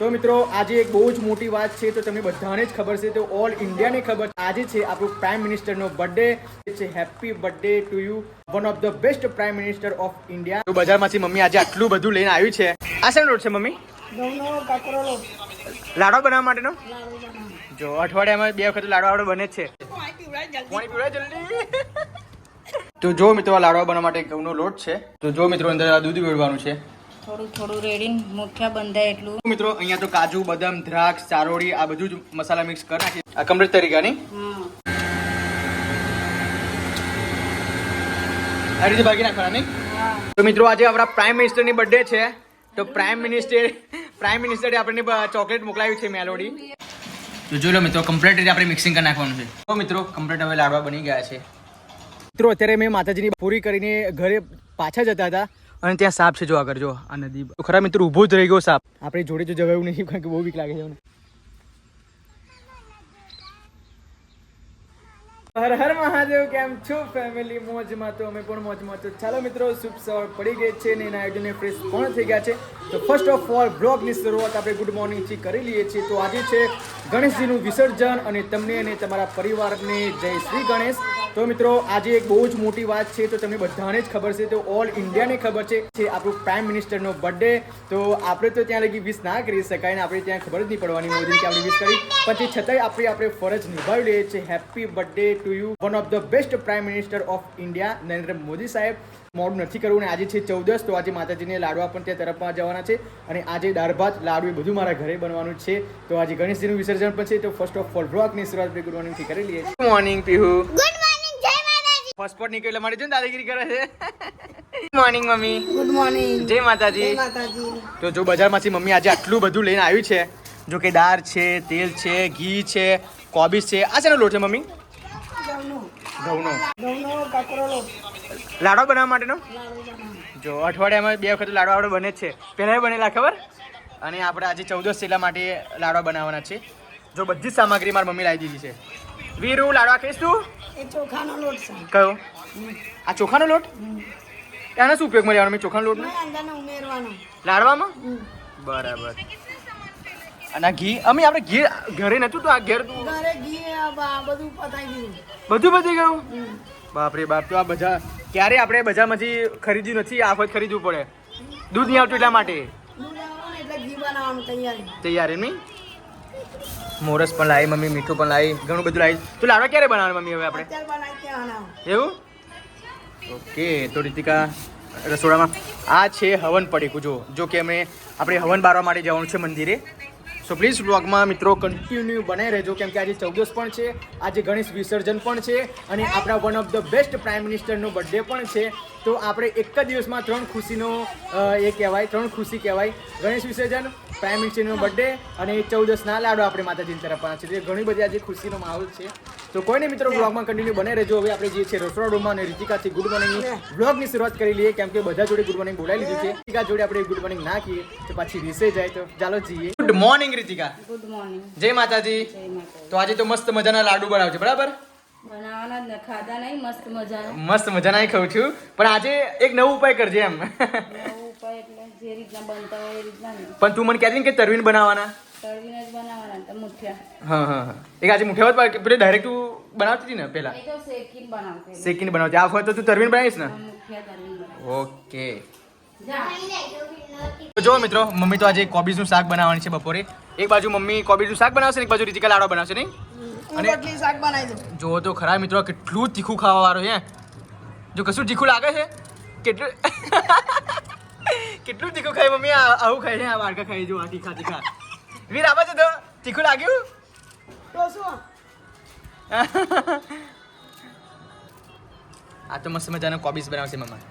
તો મિત્રો આજે એક બહુ જ મોટી વાત છે તો તમને બધાને જ ખબર છે તો ઓલ ઇન્ડિયાને ખબર આજે છે આપણું પ્રાઇમ મિનિસ્ટરનો બર્થડે છે happy birthday to you one of the best prime minister of India તો બજારમાંથી મમ્મી આજે આટલું બધું લઈને આવ્યું છે. આ શેનો રોડ છે મમ્મી? લાડો લાડવા બનાવવા માટેનો? જો અઠવાડિયામાં બે વખત લાડો આવડો બને જ છે. તો જો મિત્રો લાડવા બનાવવા માટે ઘઉંનો લોટ છે. તો જો મિત્રો અંદર આ દૂધ મેળવાનું છે. થોડું થોડું રેડીને મુઠ્યા બંધાય એટલું. મિત્રો અહીંયા તો કાજુ બદામ દ્રાક્ષ ચારોળી આ બધું જ મસાલા મિક્સ કરી નાખી આ કમ્પ્લીટ તરીકાની આ રીતે ભાગી નાખવાના તો મિત્રો આજે આપણા પ્રાઇમ મિનિસ્ટરની બર્થડે છે. તો પ્રાઇમ મિનિસ્ટર પ્રાઇમ મિનિસ્ટરે આપણને ચોકલેટ મોકલાવી છે મેલોડી. તો જોઈ લો મિત્રો કમ્પ્લીટ રીતે આપણે મિક્સિંગ કરી નાખવાનું છે. તો મિત્રો કમ્પ્લીટ હવે લાડવા બની ગયા છે. મિત્રો અત્યારે મેં માતાજીની પૂરી કરીને ઘરે પાછા જતા હતા. અને ત્યાં સાપ છે, જો આગળ જો. આ નદી ખરા મિત્રો, ઊભો જ રહી ગયો સાપ. આપણે જોડે જો જવાયું નહીં, કારણ કે બહુ બીક લાગે છે હર હર મહાદેવ, કેમ છો ફેમિલી મોજમાં તો અમે પણ મોજમાં તો. ચાલો મિત્રો, શુભ સવાર પડી ગઈ છે ને એના આયોજને ફ્રેશ પણ થઈ ગયા છે. તો ફર્સ્ટ ઓફ ઓલ બ્લોગની શરૂઆત આપણે ગુડ મોર્નિંગથી કરી લઈએ છીએ. તો આજે છે ગણેશજીનું વિસર્જન અને તમને અને તમારા પરિવારને જય શ્રી ગણેશ. તો મિત્રો આજે એક બહુ જ મોટી વાત છે તો તમને બધાને જ ખબર છે તો ઓલ ઇન્ડિયાને ખબર છે કે આપણો પ્રાઇમ મિનિસ્ટરનો બર્થડે તો આપણે તો ત્યાં લગી વિશ ના કરી શકાય ને આપણે ત્યાં ખબર જ નહીં પડવાની મોદી કે આપણે વિશ કરી. પણ તે છતાંય આપણે આપણે ફરજ નિભાવી લઈએ છીએ. Happy birthday to you one of the best prime minister of India Narendra Modi સાહેબ. મોડું નથી કરવું ને આજે છે ચૌદસ તો આજે માતાજીને લાડવા પણ ત્યાં તરફમાં જવાના છે. અને આજે દાળ ભાત લાડુ એ બધું મારા ઘરે બનવાનું છે. તો આજે ગણેશજીનું વિસર્જન પણ છે. તો ફર્સ્ટ ઓફ ઓલ બ્લોગની શરૂઆત ગુડ કરી લઈએ. ગુડ મોર્નિંગ પીહુ પાસપોર્ટ નીકળે મારી જો ને દાદાગીરી કરે છે. Good morning mummy. Good morning જય માતાજી. જય માતાજી. તો જો બજારમાંથી મમ્મી આજે આટલું બધું લઈને આવ્યું છે જો કે દાળ છે તેલ છે ઘી છે કોબીજ છે. આ છે લોટ છે મમ્મી? ઘઉંનો. લાડવા બનાવવા માટેનો? જો અઠવાડિયામાં બે વખત લાડવા આપણે બને જ છે. પહેલાં બનેલા ખબર? અને આપણે આજે ચૌદસ એટલા માટે લાડવા બનાવવાના છે. જો બધી જ સામગ્રી મારી મમ્મી લાવી દીધી છે. વીરુ લાડવા ખાઈશ તું? એ ચોખાનો લોટ છે. કયો? આ ચોખાનો લોટ? એનો શું ઉપયોગમાં લેવાનો મેં ચોખાનો લોટ અંદરનો ઉમેરવાનો. લાડવામાં? બરાબર. અને ઘી? અમે આપણે ઘી ઘરે નતું તો આ ઘેર ઘી બધું પતાઈ બધું ગયું? બાપરે બાપ તો આ બધા ક્યારે આપણે બજારમાંથી ખરીદ્યું નથી આ વખત ખરીદવું પડે. દૂધ નહીં આવતું એટલા માટે. તૈયારી. તૈયાર નહીં? મોરસ પણ લાવી મમ્મી મીઠું પણ લાવી ઘણું બધું લાવી. તો લાડવા ક્યારે બનાવવાનું મમ્મી હવે આપણે? એવું? ઓકે તો રીતિકા રસોડામાં. આ છે હવન પડીકું જો જો કે અમે આપણે હવન બારવા માટે જવાનું છે મંદિરે. સો પ્લીઝ બ્લોગમાં મિત્રો કન્ટિન્યુ બનાવી રહેજો, કેમ કે આજે ચૌદસ પણ છે, આજે ગણેશ વિસર્જન પણ છે, અને આપણા one of the best prime મિનિસ્ટરનો birthday પણ છે. તો આપણે એક જ દિવસમાં ત્રણ ખુશીનો એ કહેવાય, ત્રણ ખુશી કહેવાય. ગણેશ વિસર્જન પ્રાઇમ મિનિસ્ટરનો બર્થડે અને ચૌદસના લાડો આપણે માતાજીની તરફ છે. જે ઘણી બધી આજે ખુશીનો માહોલ છે. તો કોઈ નહીં મિત્રો બ્લોગમાં કન્ટિન્યુ બને રહેજો. હવે આપણે જે છે રસોડા રૂમમાં અને રીતિકાથી ગુડ મોર્નિંગની બ્લોગની શરૂઆત કરી લઈએ. કેમ કે બધા જોડે ગુડ મોર્નિંગ બોલાવી લીધું છે. રીતિકા જોડે આપણે ગુડ મોર્નિંગ ના કહીએ તો પાછી રીસે જાય. તો ચાલો જઈએ. Good morning Ritika. Good morning જય માતાજી. તો આજે તો મસ્ત મજાના લાડુ બનાવજો બરાબર? બનાવવાના જ ને ખાધા નહીં મસ્ત મજાના. ખાઉં છું. પણ આજે એક નવો ઉપાય કરજે એમ. નવું ઉપાય એટલે જે રીતના બનતા હોય એ રીતના ને પણ તું મને કહેતી ને કે તરવીન બનાવવાના. તળવીને જ બનાવવાના તો મુઠિયા. હા હા હા. એક આજે મુઠ્ઠાવત પેલે ડાયરેક્ટ તું બનાવતી હતી ને પેલા? એ તો શેકીને બનાવते શેકીને બનાવતી. આ વખત તો તું તરવીન બનાવીશ ને? મુઠ્ઠા તળવીને બનાવ ઓકે. જા. તો જો મિત્રો મમ્મી તો આજે કોબીજનું શાક બનાવવાની છે બપોરે. એક બાજુ મમ્મી કોબીજનું શાક બનાવશે ને એક બાજુ રીતિકા લાડો બનાવશે નહીં? અને- રોટલી શાક બનાવી દઉં. જો તો ખરા મિત્રો કેટલું તીખું ખાવા વાળો છે જો કશું તીખું લાગે છે? કેટલું કેટલું તીખું ખાય મમ્મી? આવું ખાય છે આ વાડકા ખાઈ જો આ તીખા તીખા. વીર આવે છે તો. તીખું લાગ્યું? તો શું આ તો મસ્ત મજાનો કોબીસ બનાવશે મમ્મા.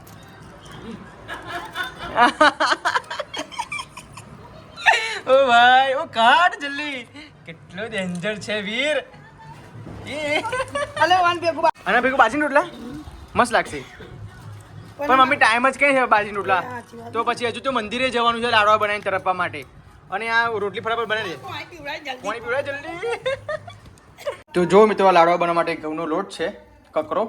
ઓ ભાઈ ઓ કાઢ જલ્દી. કેટલો ડેન્જર છે વીર. અલે વાન ભેગું આના ભેગું બાજીને રોટલા? મસ્ત લાગશે. પણ મમ્મી ટાઈમ જ કઈ છે બાજીના રોટલા? તો પછી હજુ તો મંદિરે જવાનું છે લાડવા બનાવીને તરફવા માટે. અને આ રોટલી ફટાફટ બને છે. પાણી પીવડાય જલ્દી. તો જો મિત્રો લાડવા બનાવવા માટે ઘઉંનો લોટ છે કકરો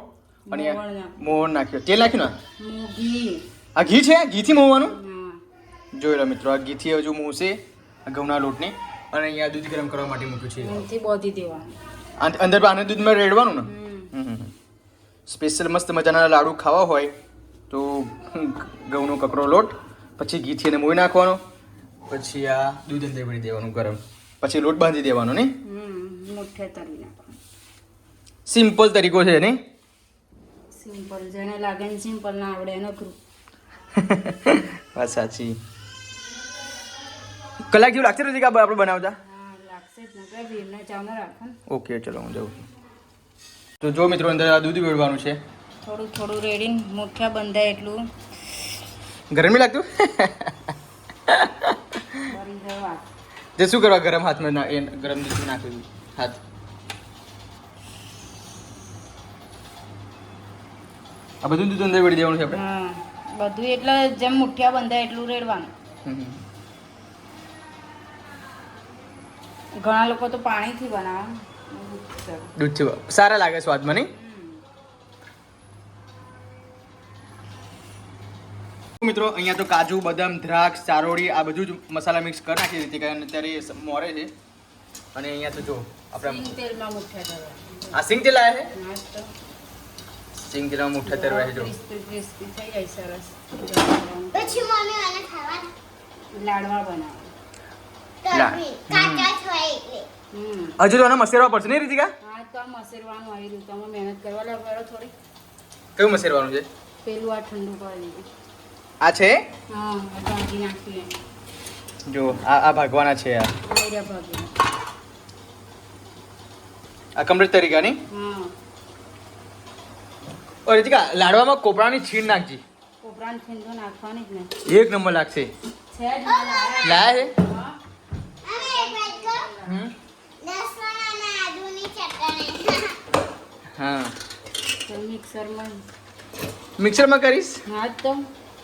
અને મોહન નાખ્યો. તેલ નાખ્યું ને? આ ઘી છે? ઘીથી મોવાનું જોઈ લો મિત્રો આ ઘીથી હજુ મૂસે આ ઘઉંના લોટને. અને અહીંયા દૂધ ગરમ કરવા માટે મૂક્યું છે. બોધી દેવાનું. આ- અંદર આને દૂધમાં રેડવાનું ને? સ્પેશિયલ મસ્ત મજાના લાડુ ખાવા હોય. તો ઘઉંનો કકરો લોટ પછી ઘીથી એને મોઈ નાખવાનો પછી આ દૂધ અંદર ભરી દેવાનું ગરમ. પછી લોટ બાંધી દેવાનો નાખવાનું. સિમ્પલ તરીકો છે નહીં? સિમ્પલ જેને લાગે ને સિમ્પલ ના આવડે એનો કરું વાત સાચી. કલાક જેવું લાગશે ને આપણે બનાવતા? હા લાગશે જ ને કે રાખો ને. ઓકે ચલો હું જાઉં છું. તો જો મિત્રો અંદર આ દૂધ વેળવાનું છે. થોડું થોડું રેડીને મુઠ્યા બંધાય એટલું. ગરમી લાગતું? જે શું કરવા ગરમ હાથમાં ના એ ગરમ દૂધ નાખ્યું હાથ. આ બધું દૂધ અંદર વેડી દેવાનું છે આપણે? બધું એટલે જેમ મુઠ્યા બંધાય એટલું રેડવાનું. ઘણા લોકો તો પાણીથી બનાવે. દૂધથી સારા લાગે સ્વાદમાં નહીં? મિત્રો અહીંયા તો કાજુ બદામ દ્રાક્ષ ચારોળી આ બધું જ મસાલા મિક્સ કરી નાખી દીધી કારણ અત્યારે મોરે છે. અને અહીંયા તો જો આપણે આ સિંગ તેલ આવે છે? સિંગ તેલમાં મુઠ્ઠા જો. જાય સરસ. પછી મમ્મી મને ખાવા લાડવા બનાવે. હજુ તો એને મસેરવા પડશે નહીં રીતિકા? હા તો મસેરવાનું આવી રહ્યું. તમે મહેનત કરવા લાગો થોડી. કયું મસેરવાનું છે? પેલું આ ઠંડુ દીધું આ છે? જો આ આ ભાગવાના છે આ. આ કમ્પ્લીટ તરીકાની? ઓ રીતિકા લાડવામાં કોપરાની છીણ નાખજી. કોપરાની છીંદો નાખવાની જ ને. એક નંબર લાગશે. લાયા. છે હા. મિક્સરમાં મિક્સરમાં કરીશ? હા તો.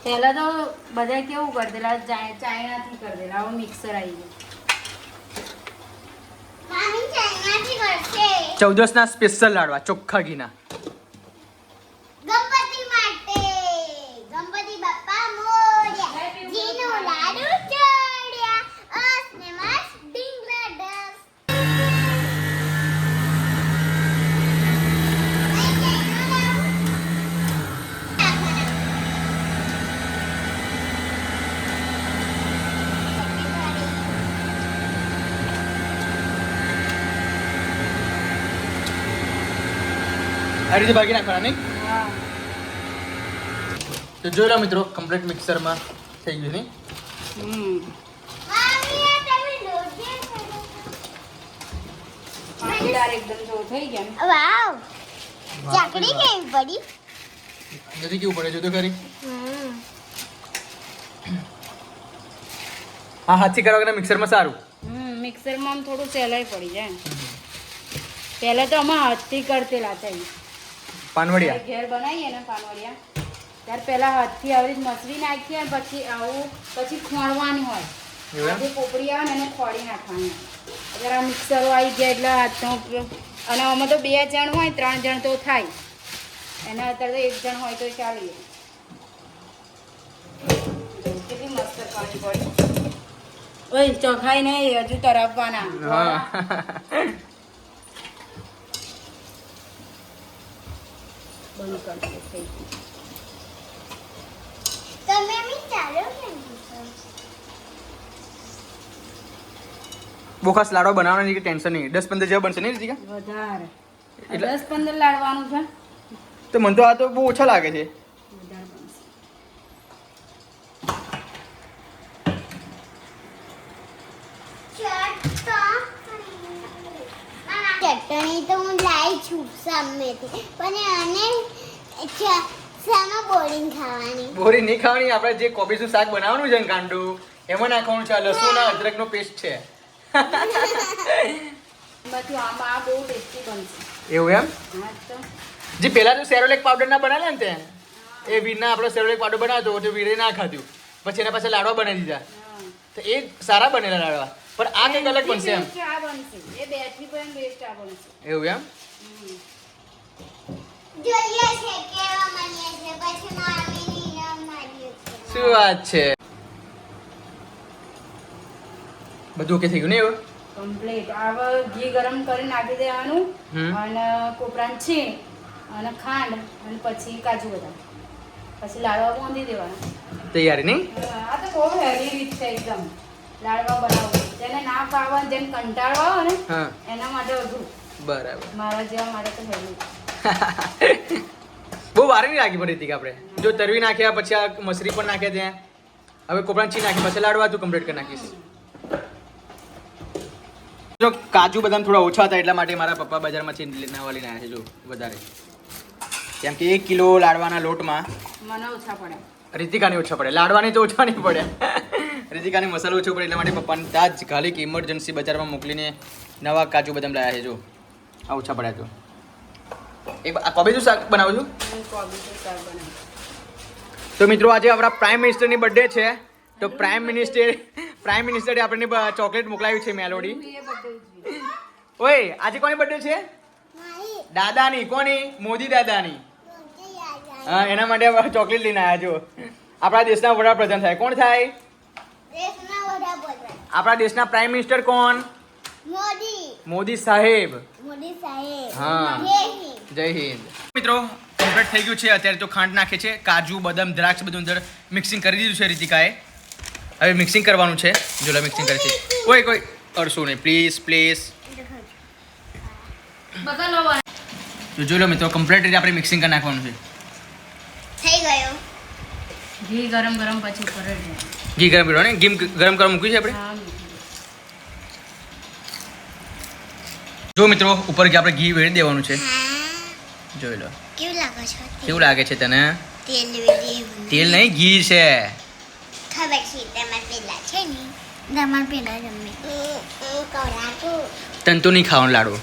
પહેલા તો બધા કેવું કરતેલા ચાય- ચાઇનાથી દેલા હવે મિક્સર આવી ગયું. ચૌદસ ના ચૌદસના સ્પેશિયલ લાડવા ચોખ્ખા ઘીના. આ બાકી નાખવાના નહીં? તો જોઈ લો મિત્રો કમ્પ્લીટ મિક્સરમાં થઈ ગયું નહીં? ચાકડી કેવી પડી? નથી કેવું પડે જો તો ખરી. હમ. હા હાથથી કરવા મિક્સરમાં સારું? મિક્સરમાં આમ થોડું સહેલાઈ પડી જાય. પહેલાં તો અમે હાથથી કરતેલા હતા પાનવડિયા. ઘેર બનાવીએ ને પાનવડિયા. ત્યારે પહેલા હાથથી આવી રીતે મસરી નાખીએ અને પછી આવું પછી ખોણવાની હોય. જે પોપડી આવે ને એને ખોળી નાખવાની. અગર આ મિક્સરો આવી ગયા એટલે હાથનો ઉપયોગ અને આમાં તો બે જણ હોય ત્રણ જણ તો થાય. એના અત્યારે તો એક જણ હોય તો ચાલી જાય કેટલી મસ્ત પાણી પડી. ઓય ચોખાઈ નહીં હજુ તરફવાના બંધ કરશે થઈ ગયું. તમે ચાલો કેમ બહુ બનાવવાની કે ટેન્શન નહીં? દસ પંદર જેવા બનશે નહીં રીતિકા? વધારે. એટલે- દસ પંદર લાડવાનું છે. તો મને તો આ તો બહુ ઓછા લાગે છે વધારે બનશે ચટણી તો હું લાવી છું સામેથી. પણ આને ચ- બોરિંગ ખાવાની. બોરી નહીં ખાવાની આપણે જે કોબીસું શાક બનાવવાનું છે ને કાંડું એમાં નાખવાનું છે આ લસણ અને અદરકનો પેસ્ટ છે. એવું એમ? જે પહેલા તો સેરોલેક પાવડર ના બનાવે ને તે એ વીરના આપણો સેરોલેક પાવડર બનાવ્યો તો વીરે ના ખાધું. પછી એના પાસે લાડવા બનાવી દીધા. તો એ સારા બનેલા લાડવા. પણ આ કંઈક અલગ બનશે એમ. Best આ બનશે. એ બેથી પણ બેસ્ટ આ બનશે. એવું એમ? જોઈએ છે કેવા બનીએ છે પછી મામીની નામ માર્યું શું વાત છે? બધું ઓકે થઈ ગયું ને એવું? કમ્પ્લીટ હવે ઘી ગરમ કરી નાખી દેવાનું અને કોપરાની છે અને ખાંડ અને પછી કાજુ બદામ. પછી લાડવા બાંધી દેવાના. તૈયારી નહીં? આ તો બહુ હેવી રીત છે એકદમ. લાડવા બનાવવું. જેને ના ફાવે જેને કંટાળો આવે ને એના માટે અઘરું બરાબર. મારા જેવા માટે તો હેલું બહુ વાર નહીં લાગી પડી હતી કે આપણે. જો તરવી નાખ્યા પછી આ મસરી પણ નાખ્યા ત્યાં. હવે કોપરાની ચી નાખી પછી લાડવા તું કમ્પ્લીટ કરી નાખીશ. જો કાજુ બદામ થોડા ઓછા હતા એટલા માટે મારા પપ્પા બજારમાંથી નવા લઈને આવ્યા છે જો વધારે. કેમ કે એક કિલો લાડવાના લોટમાં મને ઓછા પડે. રીતિકાની ઓછા પડે. લાડવાની તો ઓછા નહીં પડે. રીતિકાની મસાલો ઓછો પડે એટલા માટે પપ્પાને ત્યાં જ ખાલી ઇમરજન્સી બજારમાં મોકલીને નવા કાજુ બદામ લાયા છે, જો. આ ઓછા પડ્યા તો. એક આ કોબીજનું શાક બનાવું છું? તો મિત્રો, આજે આપણા પ્રાઇમ મિનિસ્ટરની બર્થડે છે. તો પ્રાઇમ મિનિસ્ટર પ્રાઇમ મિનિસ્ટરે આપણને ચોકલેટ મોકલાવી છે મેલોડી. જ ઓય, આજે કોની બર્થડે છે? દાદાની. કોની? મોદી દાદાની. હા, એના માટે ચોકલેટ લઈને આવ્યા જો આપણા દેશના વડાપ્રધાન થાય. કોણ થાય? આપણા દેશના પ્રાઇમ મિનિસ્ટર કોણ? મોદી. મોદી સાહેબ. મોદી સાહેબ. હા. જય હિન્દ. મિત્રો કમ્પ્લીટ થઈ ગયું છે. અત્યારે તો ખાંડ નાખે છે. કાજુ બદામ દ્રાક્ષ બધું અંદર મિક્સિંગ કરી દીધું છે રીતિકાએ. હવે મિક્સિંગ કરવાનું છે. જોલા મિક્સિંગ કરે છે. કોઈ કોઈ અડશું નહીં. પ્લીઝ પ્લીઝ તો જોઈ લો મિત્રો કમ્પ્લીટ રીતે આપણે મિક્સિંગ કરી નાખવાનું છે. થઈ ગયું. ઘી ગરમ ગરમ પછી કરે જ જાય. ઘી ગરમ કરવાનું ને ઘી ગરમ કરવા મૂક્યું છે આપણે. જો મિત્રો ઉપર ઘી આપણે ઘી વેળી દેવાનું છે. જોઈ લો. કેવું લાગે છે કેવું લાગે છે તને? તેલ વેલી તેલ નહીં ઘી છે. ખબર છે તમાર પેલા છે ને તમાર પેલા જમે તને તો નહીં ખાવાનું લાડવો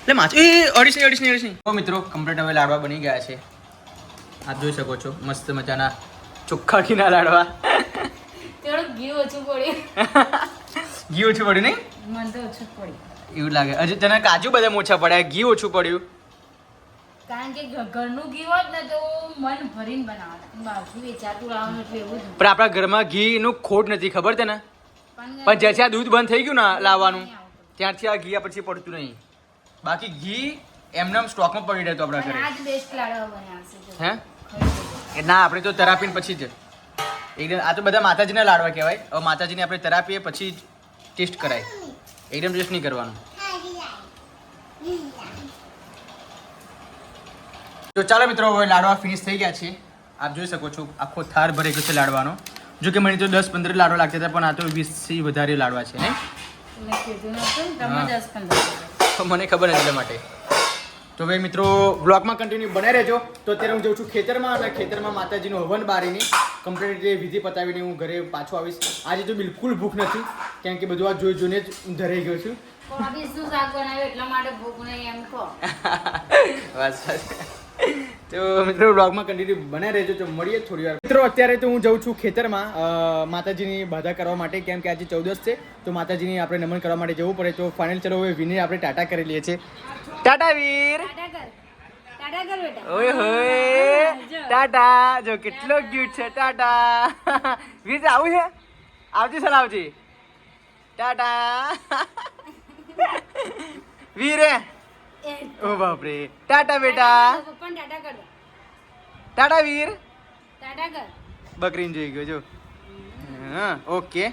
એટલે માછ એ અડીશ નહીં અડીશ નહીં અડીશ નહીં. મિત્રો કમ્પ્લીટ હવે લાડવા બની ગયા છે. આપ જોઈ શકો છો મસ્ત મજાના ચોખ્ખા ઘીના લાડવા ઘી ઓછું પડ્યું ઘી ઓછું પડ્યું નહીં? મને તો ઓછું પડ્યું. એવું લાગે. હજુ તને કાજુ બદામ ઓછા પડ્યા. ઘી ઓછું પડ્યું. કારણ કે ઘરનું ઘી હોત ને તો મન ભરીને બનાવતા. વેચાતું લાવવાનું એટલે એવું પણ આપણા ઘરમાં ઘીનું ખોટ નથી. ખબર તને? પણ જ્યાંથી આ દૂધ બંધ થઈ ગયું ને લાવવાનું ત્યાંથી આ ઘી પછી પડતું નહીં. બાકી ઘી એમને સ્ટોકમાં પડી રહેતો આપણા ઘરે. આ બેસ્ટ લાડવા બનાવશે હે. એ ના આપણે તો તરાપીને પછી જ. એકદમ આ તો બધા માતાજીને લાડવા કહેવાય. હવે માતાજીને આપણે તરાપીએ પછી ટેસ્ટ કરાય. એકદમ ટેસ્ટ નહીં કરવાનું. તો ચાલો મિત્રો હવે લાડવા ફિનિશ થઈ ગયા છે. આપ જોઈ શકો છો આખો થાર ભરે ગયો છે લાડવાનો. જો કે મને તો દસ પંદર લાડવા લાગતા હતા પણ આ તો વીસથી વધારે લાડવા છે ને, મને ખબર નથી એટલા માટે. તો ભાઈ મિત્રો બ્લોગમાં કન્ટિન્યુ બને રહેજો. તો અત્યારે હું જઉં છું ખેતરમાં અને ખેતરમાં માતાજીનું હવન બારીની કમ્પ્લીટ રીતે વિધિ પતાવીને હું ઘરે પાછો આવીશ. આજે તો બિલકુલ ભૂખ નથી કેમ કે બધું આ જોઈ જોઈને જ હું ધરાઈ ગયો છું. કોબીજનું શાક તો મિત્રો બ્લોગમાં કન્ટિન્યુ બને રહેજો. તો મળીએ થોડી વાર. મિત્રો અત્યારે તો હું જઉં છું ખેતરમાં. માતાજીની બાધા કરવા માટે કેમ કે આજે ચૌદસ છે તો માતાજીની આપણે નમન કરવા માટે જવું પડે. તો ફાઇનલ ચલો હવે વિનય આપણે ટાટા કરી લઈએ છીએ. ટાટા વીર! ઓય હોય ટાટા! જો કેટલો ક્યુટ છે ટાટા! વીર આવું છે? આવતી સર આવજી. ટાટા! વીરે! ઓ બાપરે. ટાટા બેટા. પપ્પાને ટાટા કર ટાટા વીર. ટાટા કર બકરીને જોઈ ગયો જો. હા ઓકે.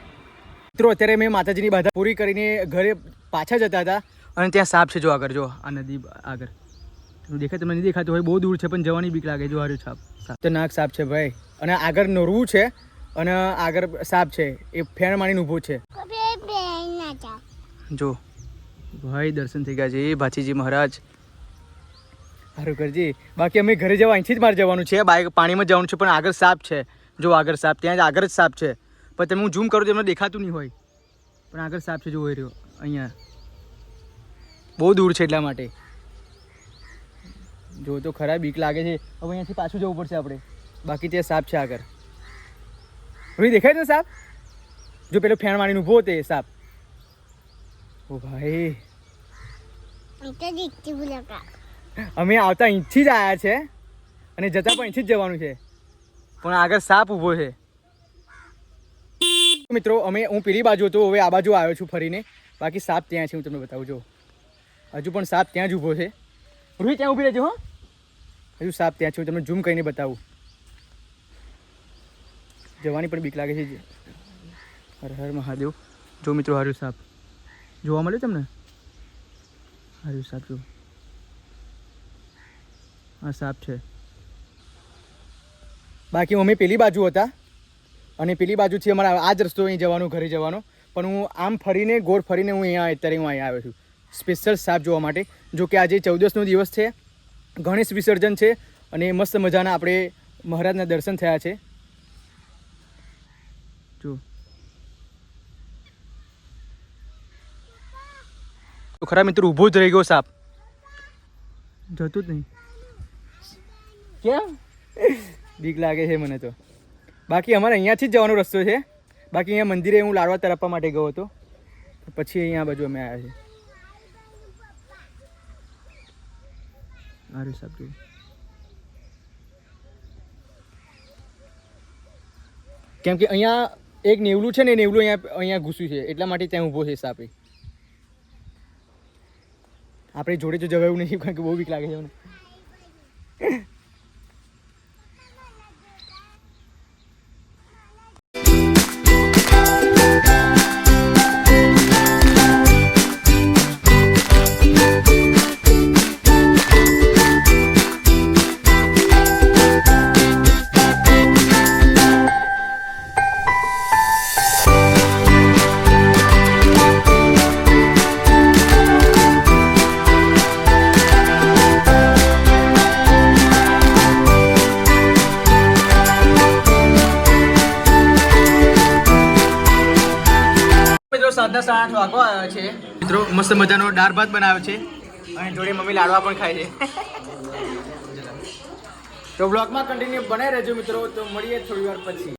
મિત્રો અત્યારે મેં માતાજીની બાધા પૂરી કરીને ઘરે પાછા જતા હતા અને ત્યાં સાપ છે જો આગળ જો આ નદી આગળ. દેખાય તમને નહીં દેખાતું હોય બહુ દૂર છે પણ જવાની બીક લાગે જો હારું સાપ સાપ નાક સાપ છે ભાઈ. અને આગળ નોરવું છે અને આગળ સાપ છે એ ફેણ માણીને ઊભો છે. જો. ભાઈ દર્શન થઈ ગયા છે. એ ભાચીજી મહારાજ. સારું કરજી. બાકી અમે ઘરે જવા અહીંથી જ મારે જવાનું છે. બાઇક પાણીમાં જવાનું છે પણ આગળ સાપ છે. જો આગળ સાપ ત્યાં જ આગળ જ સાપ છે. પણ તમે હું ઝૂમ કરું તો એમને દેખાતું નહીં હોય. પણ આગળ સાપ છે જોઈ રહ્યો અહીંયા. બહુ દૂર છે એટલા માટે. જો તો ખરા બીક લાગે છે. હવે અહીંયાથી પાછું જવું પડશે આપણે. બાકી ત્યાં સાપ છે આગળ. હવે દેખાય છે સાપ? જો પેલો ફેણ મારીને ઊભો તે સાપ. ઓ ભાઈ. અમે આવતા અહીંથી જ આવ્યા છે અને જતા પણ અહીંથી જ જવાનું છે. પણ આગળ સાપ ઊભો છે. મિત્રો અમે હું પેલી બાજુ હતો હવે આ બાજુ આવ્યો છું ફરીને. બાકી સાપ ત્યાં છે હું તમને બતાવું જો. હજુ પણ સાપ ત્યાં જ ઊભો છે. રૂહી ત્યાં ઊભી રહેજો હો. હજુ સાપ ત્યાં છે હું તમને ઝૂમ કરીને બતાવું. જવાની પણ બીક લાગે છે. હર હર મહાદેવ. જો મિત્રો હાર્યું સાપ. જોવા મળ્યું તમને? સાપ જો આ સાપ છે. બાકી અમે પેલી બાજુ હતા. અને પેલી બાજુથી અમારા આ જ રસ્તો અહીં જવાનો, ઘરે જવાનો. પણ હું આમ ફરીને ગોળ ફરીને હું અહીંયા અત્યારે હું અહીંયા આવ્યો છું. સ્પેશિયલ સાપ જોવા માટે. જો કે આજે ચૌદસનો દિવસ છે. ગણેશ વિસર્જન છે. અને મસ્ત મજાના આપણે મહારાજના દર્શન થયા છે જો તો ખરા મિત્રો ઊભો જ રહી ગયો સાપ. જતું જ નહીં. કેમ? બીક લાગે છે મને તો. બાકી અમારે અહીંયાથી જ જવાનો રસ્તો છે. બાકી અહીંયા મંદિરે હું લાડવા તરપવા માટે ગયો હતો. પછી અહીંયા આ બાજુ અમે આવ્યા છીએ. અરે સાહેબ કેમ કે અહીંયા એક નેવલું છે ને નેવલું અહીંયા અહીંયા ઘૂસ્યું છે. એટલા માટે ત્યાં ઊભો છે સાપે. આપણે જોડે તો જવાયું નહીં કારણ કે બહુ બીક લાગે છે મને. મસ્ત મજાનો દાળ ભાત બનાવે છે. અને જોડે મમ્મી લાડવા પણ ખાય છે. તો બ્લોગમાં કન્ટિન્યુ બનાવી રહેજો મિત્રો તો મળીએ થોડી વાર પછી.